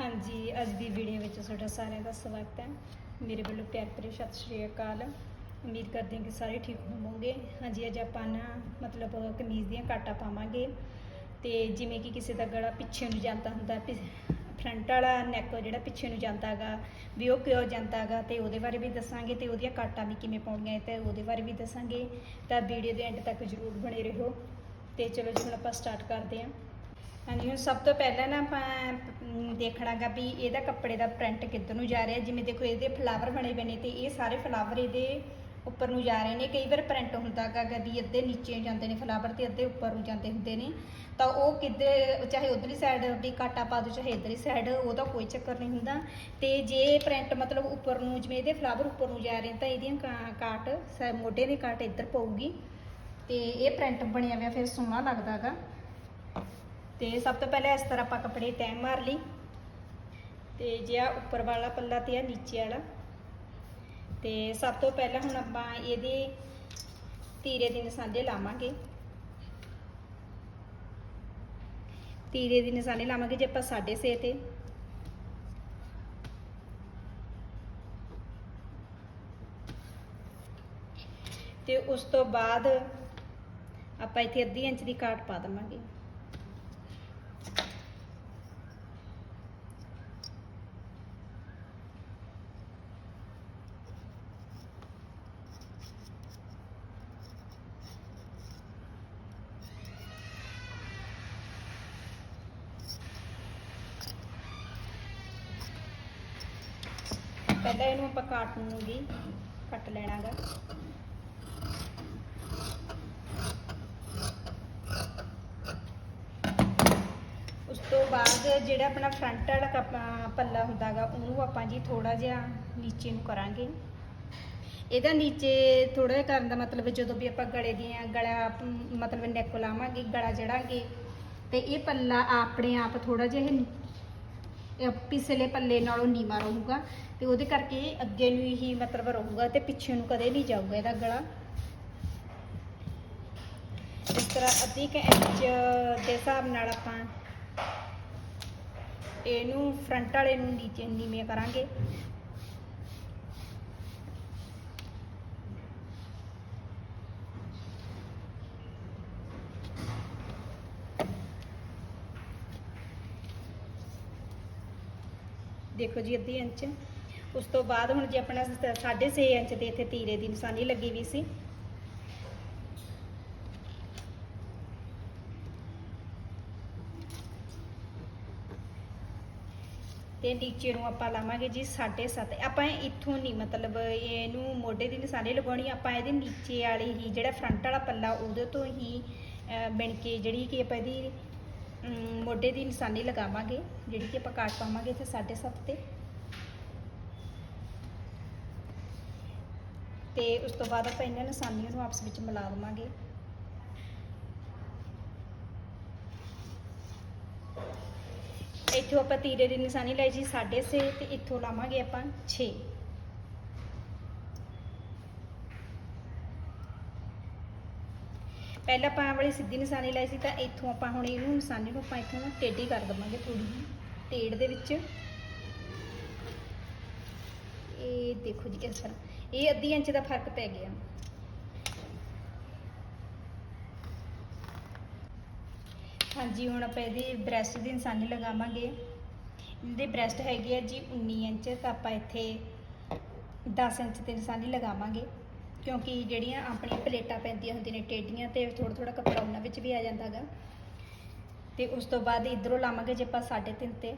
ਹਾਂਜੀ, ਅੱਜ ਦੀ ਵੀਡੀਓ ਵਿੱਚ ਤੁਹਾਡਾ ਸਾਰਿਆਂ ਦਾ ਸਵਾਗਤ ਹੈ। ਮੇਰੇ ਵੱਲੋਂ ਪਿਆਰ ਭਰੀ ਸਤਿ ਸ਼੍ਰੀ ਅਕਾਲ। ਉਮੀਦ ਕਰਦੇ ਹਾਂ ਕਿ ਸਾਰੇ ਠੀਕ ਹੋਵੋਗੇ। ਹਾਂਜੀ, ਅੱਜ ਆਪਾਂ ਨਾ ਮਤਲਬ ਕਮੀਜ਼ ਦੀਆਂ ਕਾਟਾ ਪਾਵਾਂਗੇ। ਤੇ ਜਿਵੇਂ ਕਿ ਕਿਸੇ ਦਾ ਗਲਾ ਪਿੱਛੇ ਨੂੰ ਜਾਂਦਾ ਹੁੰਦਾ ਫਰੰਟ ਵਾਲਾ ਨੈਕ ਜਿਹੜਾ ਪਿੱਛੇ ਨੂੰ ਜਾਂਦਾਗਾ ਵੀ ਉਹ ਕਿਉਂ ਜਾਂਦਾਗਾ ਤੇ ਉਹਦੇ ਬਾਰੇ ਵੀ ਦੱਸਾਂਗੇ ਤੇ ਉਹਦੀਆਂ ਕਾਟਾਂ ਵੀ ਕਿਵੇਂ ਪਾਉਣੀਆਂ ਤੇ ਉਹਦੇ ਬਾਰੇ ਵੀ ਦੱਸਾਂਗੇ। ਤਾਂ ਵੀਡੀਓ ਦੇ ਐਂਡ ਤੱਕ ਜ਼ਰੂਰ ਬਣੇ ਰਹੋ। ਤੇ ਚਲੋ ਜੀ, ਹੁਣ ਆਪਾਂ ਸਟਾਰਟ ਕਰਦੇ ਹਾਂ। ਹਾਂਜੀ ਹੁਣ ਸਭ ਤੋਂ ਪਹਿਲਾਂ ਨਾ ਆਪਾਂ ਅਮ, ਦੇਖਣਾਗਾ ਵੀ ਇਹਦਾ ਕੱਪੜੇ ਦਾ ਪ੍ਰਿੰਟ ਕਿੱਧਰ ਨੂੰ ਜਾ ਰਿਹਾ। ਜਿਵੇਂ ਦੇਖੋ ਇਹਦੇ ਫਲਾਵਰ ਬਣੇ ਬਣੇ ਤੇ ਇਹ ਸਾਰੇ ਫਲਾਵਰ ਇਹਦੇ ਉੱਪਰ ਨੂੰ ਜਾ ਰਹੇ ਨੇ। ਕਈ ਵਾਰ ਪ੍ਰਿੰਟ ਹੁੰਦਾ ਗਾ ਵੀ ਅੱਧੇ ਨੀਚੇ ਜਾਂਦੇ ਨੇ ਫਲਾਵਰ ਤੇ ਅੱਧੇ ਉੱਪਰ ਨੂੰ ਜਾਂਦੇ ਹੁੰਦੇ ਨੇ। ਤਾਂ ਉਹ ਕਿੱਧਰ ਚਾਹੇ ਉਧਰਲੀ ਸਾਈਡ ਵੀ ਕਾਟਾ ਪਾ ਦੋ ਚਾਹੇ ਇਧਰਲੀ ਸਾਈਡ ਉਹਦਾ ਕੋਈ ਚੱਕਰ ਨਹੀਂ ਹੁੰਦਾ। ਤੇ ਜੇ ਪ੍ਰਿੰਟ ਮਤਲਬ ਉੱਪਰ ਨੂੰ ਜਿਵੇਂ ਇਹਦੇ ਫਲਾਵਰ ਉੱਪਰ ਨੂੰ ਜਾ ਰਹੇ ਤਾਂ ਇਹਦੀਆਂ ਕਾ- ਕਾਟ ਸ- ਮੋਢੇ ਦੀ ਕਾਟ ਇੱਧਰ ਪਊਗੀ। ਤੇ ਇਹ ਪ੍ਰਿੰਟ ਬਣਿਆ ਹੋਇਆ ਫਿਰ ਸੋਹਣਾ ਲੱਗਦਾਗਾ ਤੇ ਸਭ ਤੋਂ ਪਹਿਲਾਂ ਇਸ ਤਰ੍ਹਾਂ ਆਪਾਂ ਕੱਪੜੇ ਤੈਅ ਮਾਰ ਲਈ ਤੇ ਜੇ ਆ ਉੱਪਰ ਵਾਲਾ ਪੱਲਾ ਤੇ ਆ ਨੀਚੇ ਵਾਲਾ। ਤੇ ਸਭ ਤੋਂ ਪਹਿਲਾਂ ਹੁਣ ਆਪਾਂ ਇਹਦੇ ਤੀਰੇ ਦੇ ਨਿਸ਼ਾਨੇ ਲਾਵਾਂਗੇ। ਤੀਰੇ ਦੀ ਨਿਸ਼ਾਨੇ ਲਾਵਾਂਗੇ ਜੇ ਆਪਾਂ 6.5 ਤੇ। ਤੇ ਉਸ ਤੋਂ ਬਾਅਦ ਆਪਾਂ ਇੱਥੇ ਅੱਧੀ ਇੰਚ ਦੀ ਕਾਟ ਪਾ ਦਵਾਂਗੇ। ਪਹਿਲਾਂ ਇਹਨੂੰ ਆਪਾਂ ਕਾਟ ਨੂੰ ਵੀ ਕੱਟ ਲੈਣਾਗਾ। ਉਸ ਤੋਂ ਬਾਅਦ ਜਿਹੜਾ ਆਪਣਾ ਫਰੰਟ ਵਾਲਾ ਕੱਪ- ਪੱਲਾ ਹੁੰਦਾਗਾ, ਉਹਨੂੰ ਆਪਾਂ ਜੀ ਥੋੜਾ ਜਿਹਾ ਨੀਚੇ ਨੂੰ ਕਰਾਂਗੇ। ਇਹਦਾ ਨੀਚੇ ਥੋੜਾ ਜਿਹਾ ਕਰਨ ਦਾ ਮਤਲਬ ਜਦੋਂ ਵੀ ਆਪਾਂ ਗਲੇ ਦੀਆਂ ਗਲਾ, ਮਤਲਬ ਨੈਕ ਲਾਵਾਂਗੇ, ਗਲਾ ਜੜਾਂਗੇ, ਤੇ ਇਹ ਪੱਲਾ ਆਪਣੇ ਆਪ ਥੋੜਾ ਜਿਹਾ ਪਿਛਲੇ ਪੱਲੇ ਨਾਲੋਂ ਨੀਵਾ ਰਹੂਗਾ ਤੇ ਉਹਦੇ ਕਰਕੇ ਇਹ ਅੱਗੇ ਨੂੰ ਹੀ ਮਤਲਬ ਰਹੂਗਾ ਤੇ ਪਿੱਛੇ ਨੂੰ ਕਦੇ ਨਹੀਂ ਜਾਊਗਾ ਇਹਦਾ ਗਲਾ। ਇਸ ਤਰ੍ਹਾਂ ਅੱਧੀ ਕੁ ਇੰਚ ਦੇ ਹਿਸਾਬ ਨਾਲ ਆਪਾਂ ਇਹਨੂੰ ਫਰੰਟ ਵਾਲੇ ਨੂੰ ਨੀਚੇ ਨੀਵੇਂ ਕਰਾਂਗੇ। ਦੇਖੋ ਜੀ ਅੱਧੀ ਇੰਚ। ਉਸ ਤੋਂ ਬਾਅਦ ਹੁਣ ਜੇ ਆਪਣਾ 6.5 ਇੰਚ ਦੇ ਇੱਥੇ ਤੀਰੇ ਦੀ ਨਿਸ਼ਾਨੀ ਲੱਗੀ ਵੀ ਸੀ। ਤੇ ਨੀਚੇ ਨੂੰ ਆਪਾਂ ਲਾਵਾਂਗੇ ਜੀ 7.5 ਆਪਾਂ ਇੱਥੋਂ ਨਹੀਂ ਮਤਲਬ ਇਹਨੂੰ ਮੋਢੇ ਦੀ ਨਿਸ਼ਾਨੀ ਲਗਾਉਣੀ ਆਪਾਂ ਇਹਦੇ ਨੀਚੇ ਵਾਲੀ ਹੀ ਜਿਹੜਾ ਫਰੰਟ ਵਾਲਾ ਪੱਲਾ ਉਹਦੇ ਤੋਂ ਹੀ ਅਹ, ਬਿਣ ਕੇ ਜਿਹੜੀ ਕਿ ਆਪਾਂ ਇਹਦੀ ਮੋਢੇ ਦੀ ਨਿਸ਼ਾਨੀ ਲਗਾਵਾਂਗੇ, ਜਿਹੜੀ ਕਿ ਆਪਾਂ ਕਾਟ ਪਾਵਾਂਗੇ ਇੱਥੇ 7.5 ਤੇ। ਤੇ ਉਸ ਤੋਂ ਬਾਅਦ ਆਪਾਂ ਇਹਨਾਂ ਨਿਸ਼ਾਨੀਆਂ ਨੂੰ ਆਪਸ ਵਿੱਚ ਮਿਲਾ ਦੇਵਾਂਗੇ। ਇੱਥੋਂ ਆਪਾਂ ਤੀਰੇ ਦੀ ਨਿਸ਼ਾਨੀ ਲਈ ਜੀ 6.5 ਤੇ ਇੱਥੋਂ ਲਾਵਾਂਗੇ ਆਪਾਂ 6 ਪਹਿਲਾਂ ਆਪਾਂ ਆਹ ਵਾਲੀ ਸਿੱਧੀ ਨਿਸ਼ਾਨੀ ਲਾਈ ਸੀ ਤਾਂ ਇੱਥੋਂ ਆਪਾਂ ਹੁਣ ਇਹਨੂੰ ਨਿਸ਼ਾਨੀ ਨੂੰ ਆਪਾਂ ਇੱਥੋਂ ਟੇਢੀ ਕਰ ਦਵਾਂਗੇ ਥੋੜੀ ਜਿਹੀ ਟੇੜ ਦੇ ਵਿੱਚ। ਇਹ ਦੇਖੋ ਜੀ ਇਸ ਤਰ੍ਹਾਂ, ਇਹ ਅੱਧੀ ਇੰਚ ਦਾ ਫ਼ਰਕ ਪੈ ਗਿਆ। ਹਾਂਜੀ, ਹੁਣ ਆਪਾਂ ਇਹਦੀ ਬ੍ਰੈਸਟ ਦੀ ਨਿਸ਼ਾਨੀ ਲਗਾਵਾਂਗੇ। ਇਹਦੇ ਬ੍ਰੈਸਟ ਹੈਗੀ ਹੈ ਜੀ 19 ਇੰਚ, ਤਾਂ ਆਪਾਂ ਇੱਥੇ 10 ਇੰਚ ਤੇ ਨਿਸ਼ਾਨੀ ਲਗਾਵਾਂਗੇ। ਕਿਉਂਕਿ ਜਿਹੜੀਆਂ ਆਪਣੀਆਂ ਪਲੇਟਾਂ ਪੈਂਦੀਆਂ ਹੁੰਦੀਆਂ ਨੇ, ਟੇਡੀਆਂ ਤੇ ਥੋੜਾ ਥੋੜਾ ਕੱਪੜਾ ਉਹਨਾਂ ਵਿੱਚ ਵੀ ਆ ਜਾਂਦਾ ਹੈਗਾ ਤੇ ਉਸ ਤੋਂ ਬਾਅਦ ਇਧਰੋਂ ਲਾਵਾਂਗੇ ਜੇ ਆਪਾਂ 3.5 ਤੇ।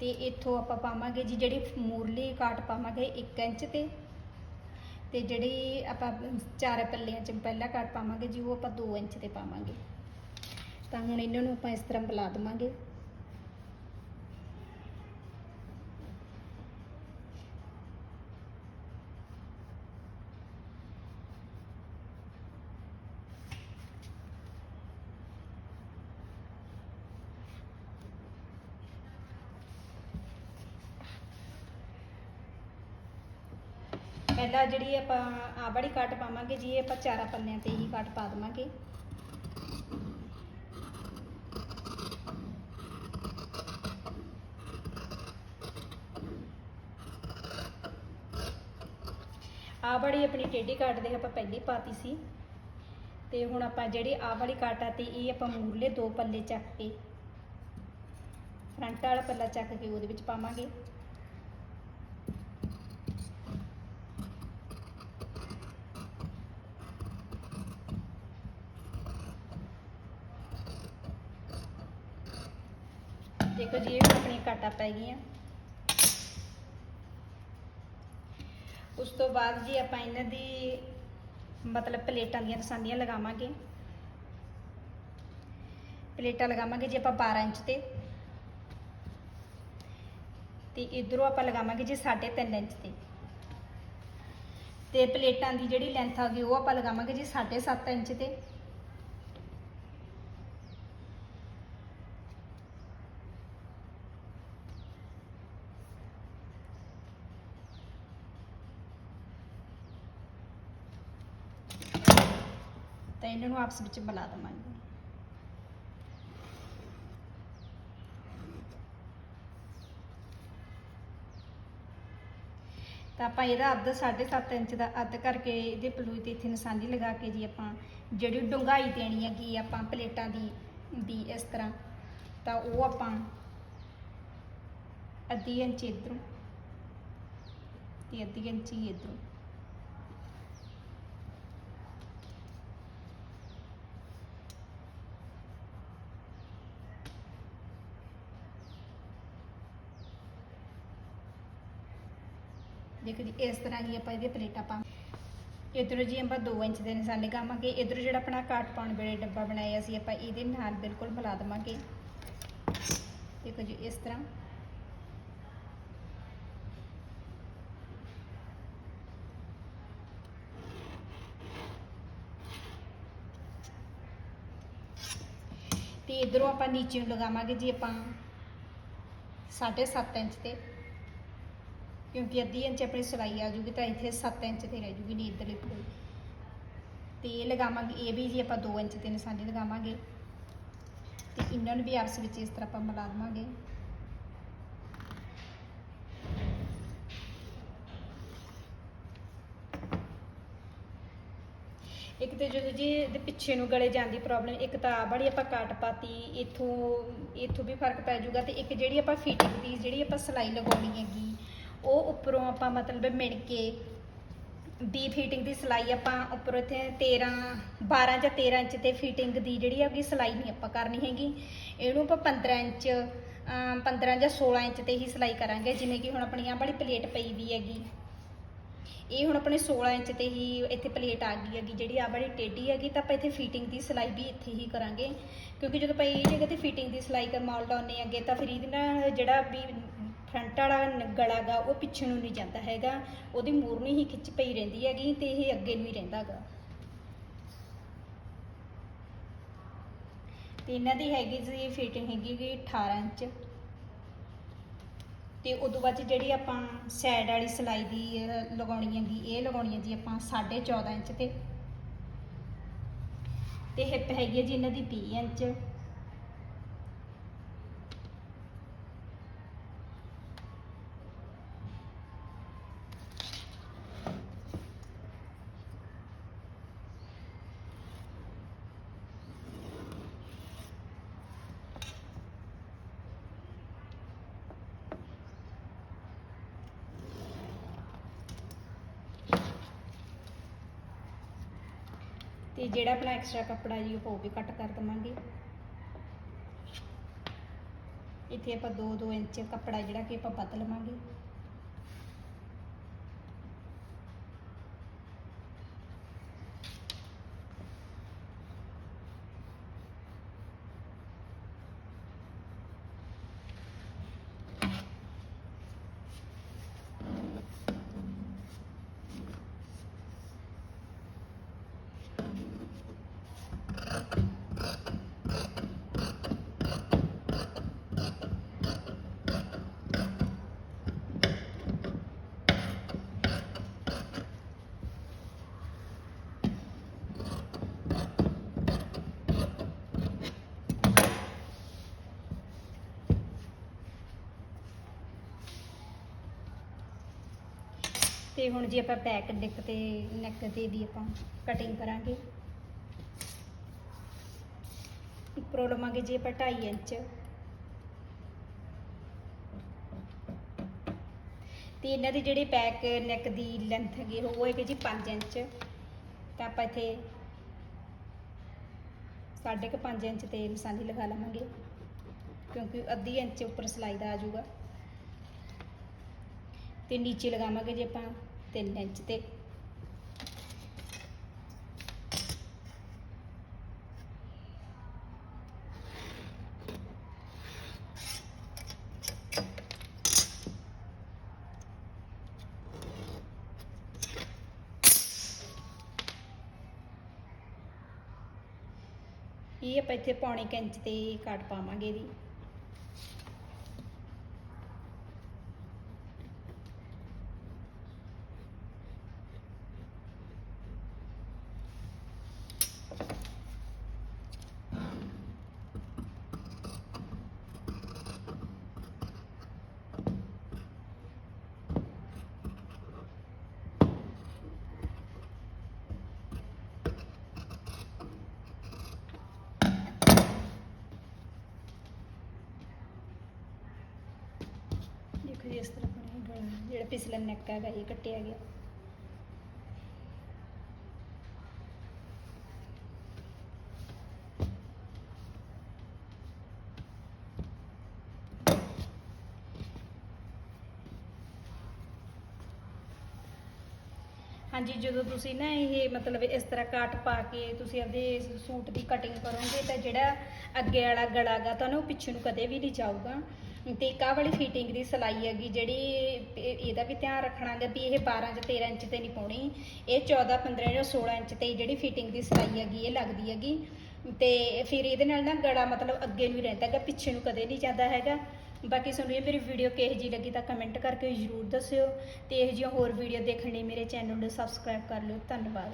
ਤੇ ਇੱਥੋਂ ਆਪਾਂ ਪਾਵਾਂਗੇ ਜੀ ਜਿਹੜੀ ਮੂਰਲੀ ਕਾਟ ਪਾਵਾਂਗੇ 1 ਇੰਚ ਤੇ। ਤੇ ਜਿਹੜੀ ਆਪਾਂ ਚਾਰ ਪੱਲਿਆਂ 'ਚ ਪਹਿਲਾ ਕਾਟ ਪਾਵਾਂਗੇ ਜੀ, ਉਹ ਆਪਾਂ 2 ਇੰਚ ਤੇ ਪਾਵਾਂਗੇ। ਤਾਂ ਹੁਣ ਇਹਨਾਂ ਨੂੰ ਆਪਾਂ ਇਸ ਤਰ੍ਹਾਂ ਬੁਲਾ ਦੇਵਾਂਗੇ। ਪਹਿਲਾਂ ਜਿਹੜੀ ਆਪਾਂ ਆਹ ਵਾਲੀ ਕੱਟ ਪਾਵਾਂਗੇ, ਜੀ ਇਹ ਆਪਾਂ ਚਾਰਾਂ ਪੱਲਿਆਂ ਤੇ ਹੀ ਕੱਟ ਪਾ ਦੇਵਾਂਗੇ। ਆ ਵਾਲੀ ਆਪਣੀ ਟੇਢੀ ਕੱਟ ਦੇ ਆਪਾਂ ਪਹਿਲੀ ਪਾਤੀ ਸੀ। ਤੇ ਹੁਣ ਆਪਾਂ ਜਿਹੜੀ ਆ ਵਾਲੀ ਕੱਟ ਆ ਤੇ ਇਹ ਆਪਾਂ ਮੂਰਲੇ ਦੋ ਪੱਲੇ ਚੱਕ ਕੇ, ਫਰੰਟ ਵਾਲਾ ਪੱਲਾ ਚੱਕ ਕੇ ਉਹਦੇ ਵਿੱਚ ਪਾਵਾਂਗੇ। ਦੇਖੋ ਜੀ, ਇਹ ਹੁਣ ਆਪਣੀਆਂ ਕਾਟਾ ਪੈ ਗਈਆਂ। ਉਸ ਤੋਂ ਬਾਅਦ ਜੀ ਆਪਾਂ ਇਹਨਾਂ ਦੀ ਮਤਲਬ ਪਲੇਟਾਂ ਦੀਆਂ ਨਿਸ਼ਾਨੀਆਂ ਲਗਾਵਾਂਗੇ। ਪਲੇਟਾਂ ਲਗਾਵਾਂਗੇ ਜੀ ਆਪਾਂ 12 ਇੰਚ ਤੇ। ਤੇ ਇਧਰੋਂ ਆਪਾਂ ਲਗਾਵਾਂਗੇ ਜੀ 3.5 ਇੰਚ ਤੇ। ਤੇ ਪਲੇਟਾਂ ਦੀ ਜਿਹੜੀ ਲੈਂਥ ਆ ਗਈ, ਉਹ ਆਪਾਂ ਲਗਾਵਾਂਗੇ ਜੀ 7.5 ਇੰਚ ਤੇ। ਇਹਨਾਂ ਨੂੰ ਆਪਸ ਵਿੱਚ ਮਿਲਾ ਦਵਾਂਗੇ। ਤਾਂ ਆਪਾਂ ਇਹਦਾ ਅੱਧ 7.5 ਇੰਚ ਦਾ ਅੱਧ ਕਰਕੇ ਇਹਦੇ ਪਲੂਈ ਤੇ ਇੱਥੇ ਨਿਸ਼ਾਨੀ ਲਗਾ ਕੇ ਜੀ ਆਪਾਂ ਜਿਹੜੀ ਡੁੰਗਾਈ ਦੇਣੀ ਹੈਗੀ ਆਪਾਂ ਪਲੇਟਾਂ ਦੀ ਵੀ ਇਸ ਤਰ੍ਹਾਂ, ਤਾਂ ਉਹ ਆਪਾਂ ਅੱਧੀ ਇੰਚ ਇਧਰੋਂ ਤੇ ਅੱਧੀ ਇੰਚ ਹੀ ਇਧਰੋਂ ਦੇਖੋ ਜੀ ਇਸ ਤਰ੍ਹਾਂ ਹੀ ਆਪਾਂ ਇਹਦੀਆਂ ਪਲੇਟਾਂ ਪਾ ਇਧਰੋਂ ਜੀ ਆਪਾਂ 2 ਇੰਚ ਦੇ ਨਿਸ਼ਾਨੇ ਕਾਵਾਂਗੇ। ਇਧਰੋਂ ਜਿਹੜਾ ਆਪਣਾ ਕਾਟ ਪਾਉਣ ਵੇਲੇ ਡੱਬਾ ਬਣਾਇਆ ਸੀ, ਆਪਾਂ ਇਹਦੇ ਨਾਲ ਬਿਲਕੁਲ ਮਿਲਾ ਦੇਵਾਂਗੇ। ਦੇਖੋ ਜੀ ਇਸ ਤਰ੍ਹਾਂ। ਤੇ ਇਧਰੋਂ ਆਪਾਂ ਨੀਚੇ ਨੂੰ ਲਗਾਵਾਂਗੇ ਜੀ ਆਪਾਂ 7.5 ਇੰਚ ਤੇ। ਕਿਉਂਕਿ ਅੱਧੀ ਇੰਚ ਆਪਣੀ ਸਿਲਾਈ ਆ ਜੂਗੀ ਤਾਂ ਇੱਥੇ 7 ਇੰਚ ਤੇ ਰਹਿ ਜੂਗੀ ਨਹੀਂ ਇੱਧਰਲੀ ਕੋਈ ਤੇ ਇਹ ਲਗਾਵਾਂਗੇ, ਇਹ ਵੀ ਜੀ ਆਪਾਂ 2 ਇੰਚ ਤੇ ਨਿਸ਼ਾਨੀ ਲਗਾਵਾਂਗੇ। ਤੇ ਇਹਨਾਂ ਨੂੰ ਵੀ ਆਪਸ ਵਿੱਚ ਇਸ ਤਰ੍ਹਾਂ ਆਪਾਂ ਮਿਲਾ ਦੇਵਾਂਗੇ। ਇੱਕ ਤੇ ਜਦੋਂ ਜੀ ਇਹਦੇ ਪਿੱਛੇ ਨੂੰ ਗਲੇ ਜਾਂਦੀ ਪ੍ਰੋਬਲਮ ਇੱਕ ਤਾਂ ਬੜੀ ਆਪਾਂ ਕਾਟ ਪਾਤੀ, ਇਥੋਂ ਇਥੋਂ ਵੀ ਫ਼ਰਕ ਪੈ ਜਾਊਗਾ ਤੇ ਇੱਕ ਜਿਹੜੀ ਆਪਾਂ ਫਿਟਿੰਗ ਦੀ ਜਿਹੜੀ ਆਪਾਂ ਸਿਲਾਈ ਲਗਾਉਣੀ ਹੈਗੀ ਉਹ ਉੱਪਰੋਂ ਆਪਾਂ ਮਤਲਬ ਮਿਣ ਕੇ ਦੀ ਫਿਟਿੰਗ ਦੀ ਸਿਲਾਈ ਆਪਾਂ ਉੱਪਰ ਇੱਥੇ 13 12 ਜਾਂ 13 ਇੰਚ ਤੇ ਫਿਟਿੰਗ ਦੀ ਜਿਹੜੀ ਹੈਗੀ ਸਿਲਾਈ ਨਹੀਂ ਆਪਾਂ ਕਰਨੀ ਹੈਗੀ। ਇਹਨੂੰ ਆਪਾਂ 15 ਇੰਚ, ਅਮ 15 ਜਾਂ 16 ਇੰਚ ਤੇ ਹੀ ਸਿਲਾਈ ਕਰਾਂਗੇ, ਜਿਵੇਂ ਕਿ ਹੁਣ ਆਪਣੀ ਆਹ ਵਾਲੀ ਪਲੇਟ ਪਈ ਵੀ ਹੈਗੀ। ਇਹ ਹੁਣ ਆਪਣੇ 16 ਇੰਚ ਤੇ ਹੀ ਇੱਥੇ ਪਲੇਟ ਆ ਗਈ ਹੈਗੀ, ਜਿਹੜੀ ਆ ਵਾਲੀ ਟੇਢੀ ਹੈਗੀ, ਤਾਂ ਆਪਾਂ ਇੱਥੇ ਫਿਟਿੰਗ ਦੀ ਸਿਲਾਈ ਵੀ ਇੱਥੇ ਹੀ ਕਰਾਂਗੇ। ਕਿਉਂਕਿ ਜਦੋਂ ਆਪਾਂ ਇਹ ਜਗ੍ਹਾ ਤੇ ਫਿਟਿੰਗ ਦੀ ਸਿਲਾਈ ਕਰ ਮਾਲ ਲਾਉਨੇ ਹੈਗੇ, ਤਾਂ ਫਿਰ ਇਹਦੇ ਨਾਲ ਜਿਹੜਾ ਵੀ ਫਰੰਟ ਵਾਲਾ ਗਲਾ ਗਾ, ਉਹ ਪਿੱਛੇ ਨੂੰ ਨਹੀਂ ਜਾਂਦਾ ਹੈਗਾ। ਉਹਦੀ ਮੂਰਨੀ ਹੀ ਖਿੱਚ ਪਈ ਰਹਿੰਦੀ ਹੈਗੀ, ਤੇ ਇਹ ਅੱਗੇ ਨੂੰ ਹੀ ਰਹਿੰਦਾ ਗਾ। ਤੇ ਇਹਨਾਂ ਦੀ ਹੈਗੀ ਜੀ ਫਿਟਿੰਗ ਹੈਗੀ ਗੀ 18 ਇੰਚ। ਤੇ ਉਦੋਂ ਬਾਅਦ 'ਚ ਜਿਹੜੀ ਆਪਾਂ ਸਾਈਡ ਵਾਲੀ ਸਿਲਾਈ ਦੀ ਲਗਾਉਣੀ ਹੈਗੀ, ਇਹ ਲਗਾਉਣੀ ਹੈ ਜੀ ਆਪਾਂ 14.5 ਇੰਚ ਤੇ। ਤੇ ਹਿੱਪ ਹੈਗੀ ਹੈ ਜੀ ਇਹਨਾਂ ਦੀ 20 ਇੰਚ। ਜਿਹੜਾ ਆਪਣਾ ਐਕਸਟਰਾ ਕੱਪੜਾ ਜੀ, ਉਹ ਵੀ ਕੱਟ ਕਰ ਦਵਾਂਗੇ। ਇੱਥੇ ਆਪਾਂ 2-2 ਇੰਚ ਕੱਪੜਾ ਜਿਹੜਾ ਕਿ ਆਪਾਂ ਬਦਲ ਲਵਾਂਗੇ। ਤੇ ਹੁਣ ਜੇ ਆਪਾਂ ਬੈਕ ਨੈਕ ਤੇ ਨੈਕ ਤੇ ਦੀ ਆਪਾਂ ਕਟਿੰਗ ਕਰਾਂਗੇ। ਉੱਪਰੋਂ ਲਵਾਂਗੇ ਜੀ ਆਪਾਂ 2.5 ਇੰਚ। ਤੇ ਇਹਨਾਂ ਦੀ ਜਿਹੜੀ ਬੈਕ ਨੈਕ ਦੀ ਲੈਂਥ ਹੈਗੀ, ਉਹ ਹੈਗੀ ਜੀ 5 ਇੰਚ। ਤਾਂ ਆਪਾਂ ਇੱਥੇ ਸਾਢੇ ਕੁ 5 ਇੰਚ ਤੇ ਨਿਸ਼ਾਨੀ ਲਗਾ ਲਵਾਂਗੇ, ਕਿਉਂਕਿ ਅੱਧੀ ਇੰਚ ਉੱਪਰ ਸਿਲਾਈ ਦਾ ਆ ਜਾਊਗਾ। ਤੇ ਨੀਚੇ ਲਗਾਵਾਂਗੇ ਜੇ ਆਪਾਂ 3 ਇੰਚ ਤੇ। ਇਹ ਆਪਾਂ ਇੱਥੇ ਪੌਣੇ ਕੁ ਇੰਚ ਤੇ ਕੱਟ ਪਾਵਾਂਗੇ ਇਹਦੀ ਦੇਖੋ ਜੀ ਇਸ ਤਰ੍ਹਾਂ ਬਣਿਆ ਗਲਾ ਜਿਹੜਾ ਪਿਛਲਾ ਨੈਕ ਹੈਗਾ ਇਹ ਕੱਟਿਆ ਗਿਆ। ਹਾਂਜੀ, ਜਦੋਂ ਤੁਸੀਂ ਨਾ ਇਹ ਮਤਲਬ ਇਸ ਤਰ੍ਹਾਂ ਕਾਟ ਪਾ ਕੇ ਤੁਸੀਂ ਆਪਦੇ ਸੂਟ ਦੀ ਕਟਿੰਗ ਕਰੋਗੇ ਤਾਂ ਜਿਹੜਾ ਅੱਗੇ ਵਾਲਾ ਗਲਾ ਗਾ ਤਾਂ ਉਹ ਪਿੱਛੇ ਨੂੰ ਕਦੇ ਵੀ ਨਹੀਂ ਜਾਊਗਾ। ਤੇ ਇੱਕ ਆਹ ਵਾਲੀ ਫਿਟਿੰਗ ਦੀ ਸਿਲਾਈ ਹੈਗੀ, ਜਿਹੜੀ ਇਹ- ਇਹਦਾ ਵੀ ਧਿਆਨ ਰੱਖਣਾ ਗਾ ਵੀ ਇਹ 12 ਜਾਂ 13 ਇੰਚ ਤੇ ਨਹੀਂ ਪਾਉਣੀ, ਇਹ 14 15 ਜਾਂ 16 ਇੰਚ ਤੇ ਜਿਹੜੀ ਫਿਟਿੰਗ ਦੀ ਸਿਲਾਈ ਹੈਗੀ, ਇਹ ਲੱਗਦੀ ਹੈਗੀ। ਤੇ ਫਿਰ ਇਹਦੇ ਨਾਲ ਨਾ ਗਲਾ ਮਤਲਬ ਅੱਗੇ ਨੂੰ ਹੀ ਰਹਿੰਦਾ ਹੈਗਾ, ਪਿੱਛੇ ਨੂੰ ਕਦੇ ਨਹੀਂ ਜਾਂਦਾ ਹੈਗਾ। ਬਾਕੀ ਤੁਹਾਨੂੰ ਇਹ ਮੇਰੀ ਵੀਡੀਓ ਕਿਹੋ ਜਿਹੀ ਲੱਗੀ ਤਾਂ ਕਮੈਂਟ ਕਰਕੇ ਜ਼ਰੂਰ ਦੱਸਿਓ। ਤੇ ਇਹੋ ਜਿਹੀਆਂ ਹੋਰ ਵੀਡੀਓ ਦੇਖਣ ਲਈ ਮੇਰੇ ਚੈਨਲ ਨੂੰ ਸਬਸਕ੍ਰਾਈਬ ਕਰ ਲਿਓ। ਧੰਨਵਾਦ।